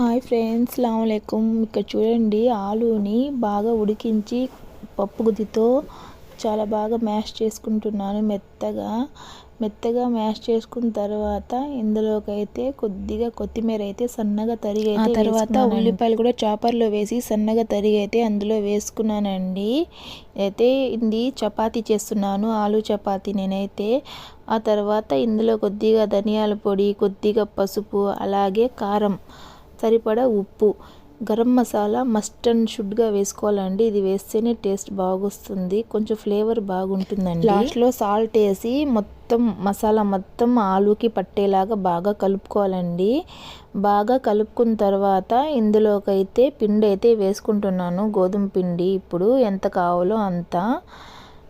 Hi friends అస్సలాముఅలైకుం ఇక్కడ చూడండి ఆలూని బాగా ఉడికించి పప్పు గుత్తితో చాలా బాగా మ్యాష్ చేసుకుంటున్నాను మెత్తగా. మెత్తగా మ్యాష్ చేసుకున్న తర్వాత ఇందులోకి అయితే కొద్దిగా కొత్తిమీర అయితే సన్నగా తరిగి ఆ తర్వాత ఉల్లిపాయలు కూడా చాపర్లో వేసి సన్నగా తరిగి అయితే అందులో వేసుకున్నానండి. అయితే ఇది చపాతీ చేస్తున్నాను ఆలు చపాతీ నేనైతే. ఆ తర్వాత ఇందులో కొద్దిగా ధనియాల పొడి కొద్దిగా పసుపు అలాగే కారం సరిపడా ఉప్పు. గరం మసాలా మస్ట్ అండ్ షుడ్గా వేసుకోవాలండి. ఇది వేస్తేనే టేస్ట్ బాగొస్తుంది. కొంచెం ఫ్లేవర్ బాగుంటుందండి. లాస్ట్లో సాల్ట్ వేసి మొత్తం మసాలా మొత్తం ఆలూకి పట్టేలాగా బాగా కలుపుకోవాలండి. బాగా కలుపుకున్న తర్వాత ఇందులోకైతే పిండి అయితే వేసుకుంటున్నాను. గోధుమ పిండి ఇప్పుడు ఎంత కావాలో అంత.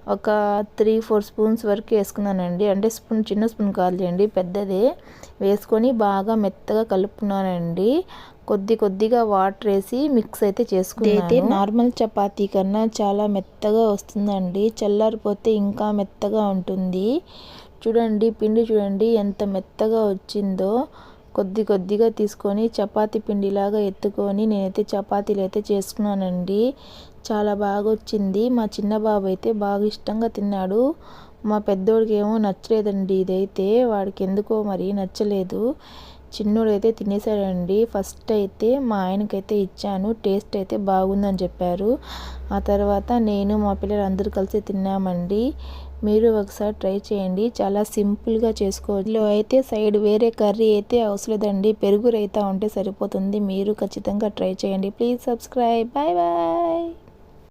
ఒక త్రీ ఫోర్ స్పూన్స్ వరకు వేసుకున్నానండి. అంటే స్పూన్ చిన్న స్పూన్ కాదులేండి పెద్దదే. వేసుకొని బాగా మెత్తగా కలుపుకున్నానండి. కొద్ది కొద్దిగా వాటర్ వేసి మిక్స్ అయితే చేసుకున్నాను. అయితే నార్మల్ చపాతీ కన్నా చాలా మెత్తగా వస్తుందండి. చల్లారిపోతే ఇంకా మెత్తగా ఉంటుంది. చూడండి పిండి చూడండి ఎంత మెత్తగా వచ్చిందో. కొద్ది కొద్దిగా తీసుకొని చపాతీ పిండిలాగా ఎత్తుకొని నేనైతే చపాతీలు అయితే చేసుకున్నానండి. చాలా బాగా వచ్చింది మా చిన్న బాబు అయితే బాగా ఇష్టంగా తిన్నాడు. మా పెద్దోడికి ఏమో నచ్చలేదండి ఇదైతే. వాడికి ఎందుకో మరి నచ్చలేదు. చిన్నోడైతే అయితే తినేసాడండి. ఫస్ట్ అయితే మా ఆయనకైతే ఇచ్చాను. టేస్ట్ అయితే బాగుందని చెప్పారు. ఆ తర్వాత నేను మా పిల్లలు అందరూ కలిసి తిన్నామండి. మీరు ఒకసారి ట్రై చేయండి. చాలా సింపుల్గా చేసుకోవచ్చు. అయితే సైడ్ వేరే కర్రీ అయితే అవసరం లేదండి. పెరుగు రైతా ఉంటే సరిపోతుంది. మీరు ఖచ్చితంగా ట్రై చేయండి. Please subscribe. Bye bye.